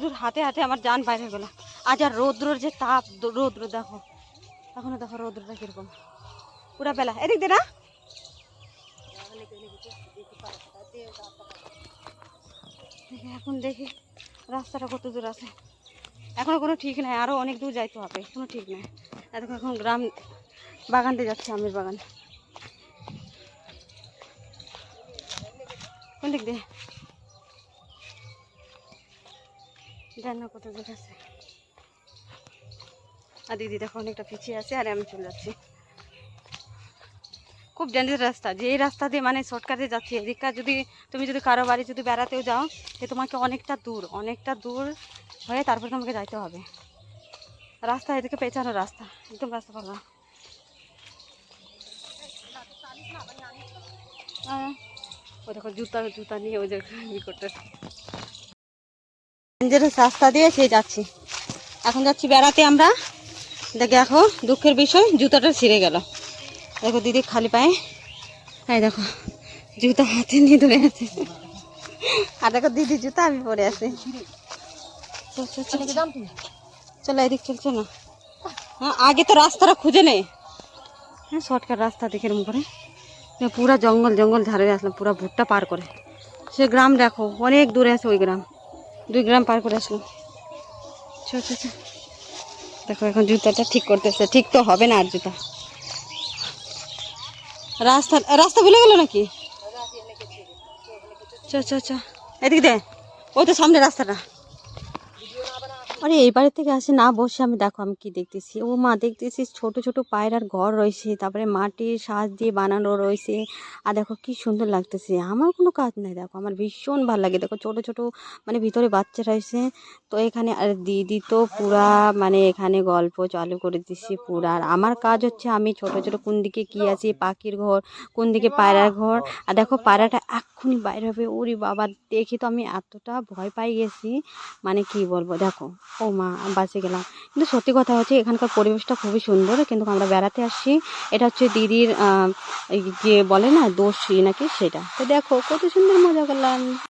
রোদ্রুর হাতে হাতে আমার যান বাইরে গেল। আজ আর রৌদ্রর যে তাপ, রৌদ্র দেখো। এখনও দেখো রৌদ্রটা কীরকম। পুরা বেলা। এদিক দে না। এখন দেখি রাস্তাটা কত দূর আছে। এখনও কোনো ঠিক নাই আরও অনেক দূর যাইতে হবে। কোনো ঠিক নাই। এতক্ষণ এখন গ্রাম বাগান দিয়ে যাচ্ছে, আমের বাগান। কোন দিক দিয়ে? জানি কত দূর আছে। আর দিদি দেখো অনেকটা পিছিয়ে আছে, আর আমি চলে যাচ্ছি। খুব ডেঞ্জার রাস্তা, যে রাস্তা দিয়ে মানে শর্টকাটে যাচ্ছি, এদিকটা যদি তুমি যদি কারও বাড়ি যদি বেড়াতেও যাও সে তোমাকে অনেকটা দূর অনেকটা দূর হয়ে তারপর তোমাকে যাইতে হবে। রাস্তা এদিকে পেঁচানো রাস্তা, একদম রাস্তা পারবা ও দেখো জুতা জুতা নিয়ে ওই যে করতেছে। রাস্তা দিয়ে সেই যাচ্ছি। এখন যাচ্ছি বেড়াতে আমরা। দেখে দেখো দুঃখের বিষয় জুতাটা ছিঁড়ে গেল। দেখো দিদি খালি পায়ে। হ্যাঁ দেখো জুতা হাতে নিয়ে ধরে আছে। আর দেখো দিদি জুতা আমি পরে আছি। চল, এদিক চলছে না হ্যাঁ আগে তো রাস্তাটা খুঁজে নে। হ্যাঁ শর্টকাট রাস্তা দেখে এরকম করে পুরা জঙ্গল জঙ্গল ঝাড়ে আসলাম পুরা ভুট্টা পার করে। সে গ্রাম দেখো অনেক দূরে আছে ওই গ্রাম। দুই গ্রাম পার করে আসলাম। দেখো, এখন জুতাটা ঠিক করতেছে। ঠিক তো হবে না আর জুতা। রাস্তা রাস্তা ভুলে গেল নাকি? চ চ চ। এদিক দে। ওই তো সামনে রাস্তাটা। আরে এই বাড়ি থেকে আসে না বসে আমি, দেখো আমি কি দেখতেছি। ও মা দেখতেছি ছোট ছোট পায়রার ঘর রয়েছে, তারপরে মাটির সাজ দিয়ে বানানো রয়েছে। আর দেখো কি সুন্দর লাগতেছে, আমার কোনো কাজ নাই, দেখো আমার ভীষণ ভালো লাগে। দেখো ছোট ছোট মানে ভিতরে বাচ্চা রয়েছে। তো এখানে আর দিদি তো পুরা মানে এখানে গল্প চালু করে দিচ্ছি পুরা। আর আমার কাজ হচ্ছে আমি ছোট ছোট কোন দিকে কি আছে, পাখির ঘর, কোন দিকে পায়রার ঘর। আর দেখো পায়রাটা এক্ষুনি বাইরে হবে, ওরে বাবা, দেখি তো আমি এতটা ভয় পাই গেছি। মানে কি বলব, দেখো ও মা বাসে গেলাম। কিন্তু সত্যি কথা হচ্ছে, এখানকার পরিবেশটা খুবই সুন্দর। কিন্তু আমরা বেড়াতে আসছি, এটা হচ্ছে দিদির যে বলে না, দোষী নাকি সেটা। তো দেখো, কত সুন্দর মজা করলাম।